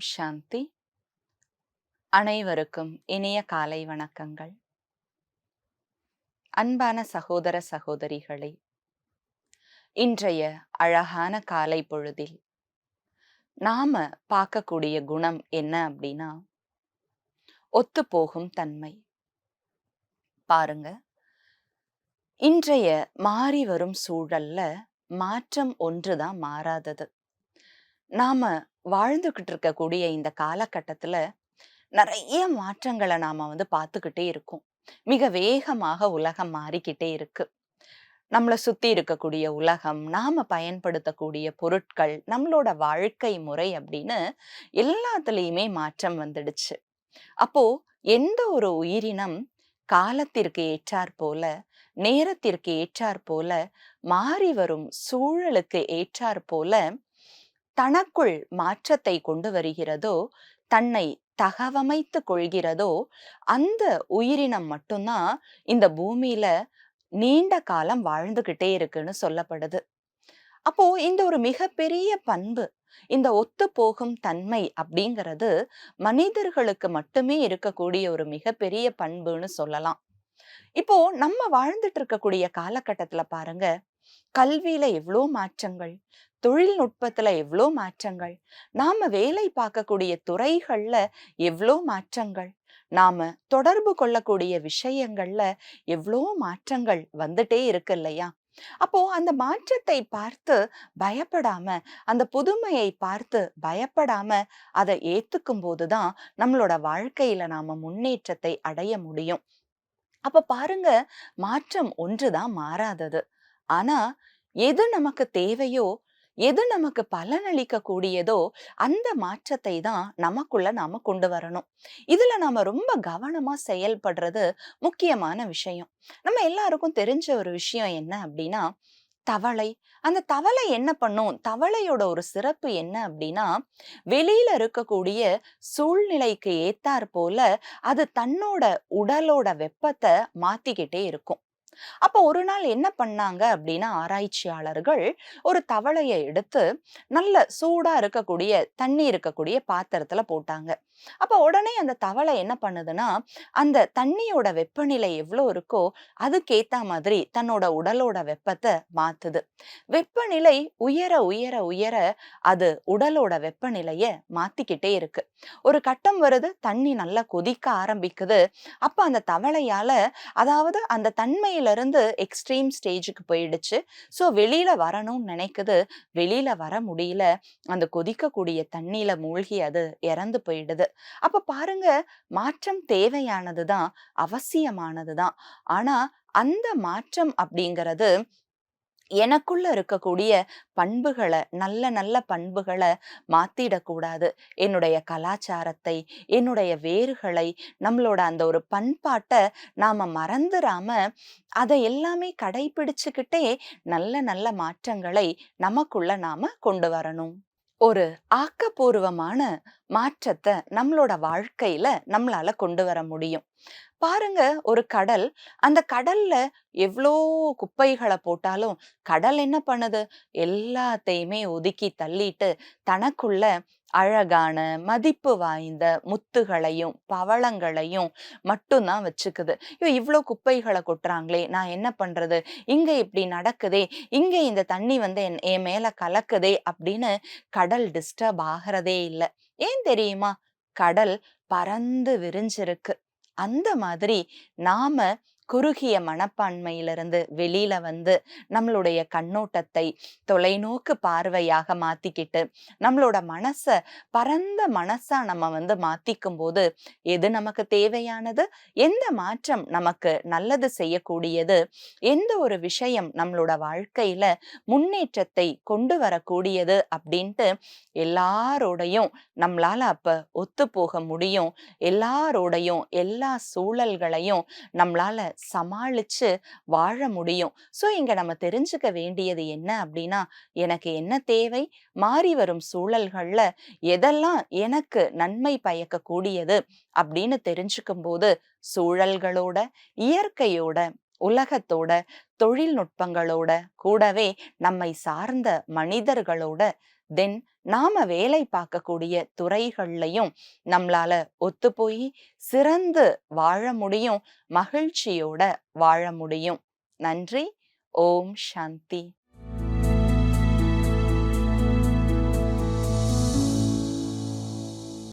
ஓம் சாந்தி. அனைவருக்கும் இனிய காலை வணக்கங்கள். அன்பான சகோதர சகோதரிகளே இன்றைய அழகான காலை பொழுதில் நாம பார்க்கக்கூடிய குணம் என்ன அப்படின்னா ஒத்துப்போகும் தன்மை. பாருங்க. இன்றைய மாறி வரும் சூழல்ல மாற்றம் ஒன்றுதான் மாறாதது. நாம வாழ்ந்துகிட்டு இருக்கக்கூடிய இந்த காலகட்டத்துல நிறைய மாற்றங்களை நாம வந்து பார்த்துக்கிட்டே இருக்கோம். மிக வேகமாக உலகம் மாறிக்கிட்டே இருக்கு. நம்மளை சுத்தி இருக்கக்கூடிய உலகம் நாம பயன்படுத்தக்கூடிய பொருட்கள் நம்மளோட வாழ்க்கை முறை அப்படின்னு எல்லாத்துலேயுமே மாற்றம் வந்துடுச்சு. அப்போ எந்த ஒரு உயிரினம் காலத்திற்கு ஏற்றாற் போல நேரத்திற்கு ஏற்றாற் போல மாறி வரும் சூழலுக்கு ஏற்றாற் போல தனக்குள் மாற்றத்தை கொண்டு வருகிறதோ தன்னை தகவமைத்து கொள்கிறதோ அந்த உயிரினம் மட்டும்தான் இந்த பூமியில நீண்ட காலம் வாழ்ந்துகிட்டே இருக்குன்னு சொல்லப்படுது. அப்போ இந்த ஒரு மிகப்பெரிய பண்பு இந்த ஒத்து போகும் தன்மை அப்படிங்கிறது மனிதர்களுக்கு மட்டுமே இருக்கக்கூடிய ஒரு மிகப்பெரிய பண்புன்னு சொல்லலாம். இப்போ நம்ம வாழ்ந்துட்டு இருக்கக்கூடிய காலகட்டத்துல பாருங்க கல்வியில எவ்வளோ மாற்றங்கள் தொழில்நுட்பத்துல எவ்வளோ மாற்றங்கள் நாம வேலை பார்க்கக்கூடிய துறைகள்ல எவ்வளோ மாற்றங்கள் நாம தொடர்பு கொள்ளக்கூடிய விஷயங்கள்ல எவ்வளோ மாற்றங்கள் வந்துட்டே இருக்கு இல்லையா? அப்போ அந்த மாற்றத்தை பார்த்து பயப்படாம அந்த புதுமையை பார்த்து பயப்படாம அதை ஏத்துக்கும் போதுதான் நம்மளோட வாழ்க்கையில நாம முன்னேற்றத்தை அடைய முடியும். அப்ப பாருங்க மாற்றம் ஒன்றுதான் மாறாதது. ஆனா எது நமக்கு தேவையோ எது நமக்கு பலனளிக்க கூடியதோ அந்த மாற்றத்தை தான் நமக்குள்ள நாம கொண்டு வரணும். இதுல நாம ரொம்ப கவனமா செயல்படுறது முக்கியமான விஷயம். நம்ம எல்லாருக்கும் தெரிஞ்ச ஒரு விஷயம் என்ன அப்படின்னா தவளை. அந்த தவளை என்ன பண்ணும்? தவளையோட ஒரு சிறப்பு என்ன அப்படின்னா வெளியில இருக்கக்கூடிய சூழ்நிலைக்கு ஏத்தாற் போல அது தன்னோட உடலோட வெப்பத்தை மாத்திக்கிட்டே இருக்கும். அப்போ ஒரு நாள் என்ன பண்ணாங்க அப்படின்னா ஆராய்ச்சியாளர்கள் ஒரு தவளையை எடுத்து நல்ல சூடா இருக்கக்கூடிய தண்ணி இருக்கக்கூடிய பாத்திரத்துல போட்டாங்க. அப்போ உடனே அந்த தவளை என்ன பண்ணுதுன்னா அந்த தண்ணியோட வெப்பநிலை எவ்வளோ இருக்கோ அதுக்கேத்த மாதிரி தன்னோட உடலோட வெப்பத்தை மாத்துது. வெப்பநிலை உயர உயர உயர அது உடலோட வெப்பநிலைய மாத்திக்கிட்டே இருக்கு. ஒரு கட்டம் வருது தண்ணி நல்லா கொதிக்க ஆரம்பிக்குது. அப்ப அந்த தவளையால அதாவது அந்த தன்மையில இருந்து எக்ஸ்ட்ரீம் ஸ்டேஜுக்கு போயிடுச்சு. ஸோ வெளியில வரணும்னு நினைக்குது. வெளியில வர முடியல. அந்த கொதிக்கக்கூடிய தண்ணியில மூழ்கி அது இறந்து போயிடுது. அப்ப பாருங்க மாற்றம் தேவையானதுதான் அவசியமானதுதான். ஆனா அந்த மாற்றம் அப்படிங்கிறது எனக்குள்ள இருக்கக்கூடிய பண்புகளை நல்ல நல்ல பண்புகளை மாத்திடக்கூடாது. என்னுடைய கலாச்சாரத்தை என்னுடைய வேர்களை நம்மளோட அந்த ஒரு பண்பாட்டை நாம மறந்துடாம அதை எல்லாமே கடைபிடிச்சுக்கிட்டே நல்ல நல்ல மாற்றங்களை நமக்குள்ள நாம கொண்டு வரணும். ஒரு ஆக்கப்பூர்வமான மாற்றத்தை நம்மளோட வாழ்க்கையில நம்மளால கொண்டு வர முடியும். பாருங்க ஒரு கடல். அந்த கடல்ல எவ்வளோ குப்பைகளை போட்டாலும் கடல் என்ன பண்ணுது? எல்லாத்தையுமே ஒதுக்கி தள்ளிட்டு தனக்குள்ள அழகான மதிப்பு வாய்ந்த முத்துகளையும் பவளங்களையும் மட்டும்தான் வச்சுக்குது. ஐயோ! இவ்வளோ குப்பைகளை கொட்டுறாங்களே நான் என்ன பண்றது? இங்க இப்படி நடக்குதே இங்க இந்த தண்ணி வந்து என் என் மேல கலக்குதே அப்படின்னு கடல் டிஸ்டர்ப் ஆகிறதே இல்லை. ஏன் தெரியுமா? கடல் பறந்து விரிஞ்சிருக்கு. அந்த மாதிரி நாம குறுகிய மனப்பான்மையிலிருந்து வெளியில வந்து நம்மளுடைய கண்ணோட்டத்தை தொலைநோக்கு பார்வையாக மாத்திக்கிட்டு நம்மளோட மனசை பரந்த மனசா நம்ம வந்து மாத்திக்கும் போது எது நமக்கு தேவையானது எந்த மாற்றம் நமக்கு நல்லது செய்யக்கூடியது எந்த ஒரு விஷயம் நம்மளோட வாழ்க்கையில முன்னேற்றத்தை கொண்டு வரக்கூடியது அப்படின்ட்டு எல்லாரோடையும் நம்மளால அப்ப ஒத்து போக முடியும். எல்லாரோடையும் எல்லா சூழல்களையும் நம்மளால சமாளிச்சு வாழ முடியும். ஸோ இங்க நம்ம தெரிஞ்சுக்க வேண்டியது என்ன அப்படின்னா எனக்கு என்ன தேவை? மாறி வரும் சூழல்கள்ல எதெல்லாம் எனக்கு நன்மை பயக்கக்கூடியது அப்படின்னு தெரிஞ்சுக்கும் போது சூழல்களோட இயற்கையோட உலகத்தோட தொழில்நுட்பங்களோட கூடவே நம்மை சார்ந்த மனிதர்களோட தென் நாம வேலை பார்க்கக்கூடிய துறைகள்லையும் நம்மளால ஒத்து போய் சிறந்து வாழ முடியும் மகிழ்ச்சியோட வாழ முடியும். நன்றி. ஓம் சாந்தி.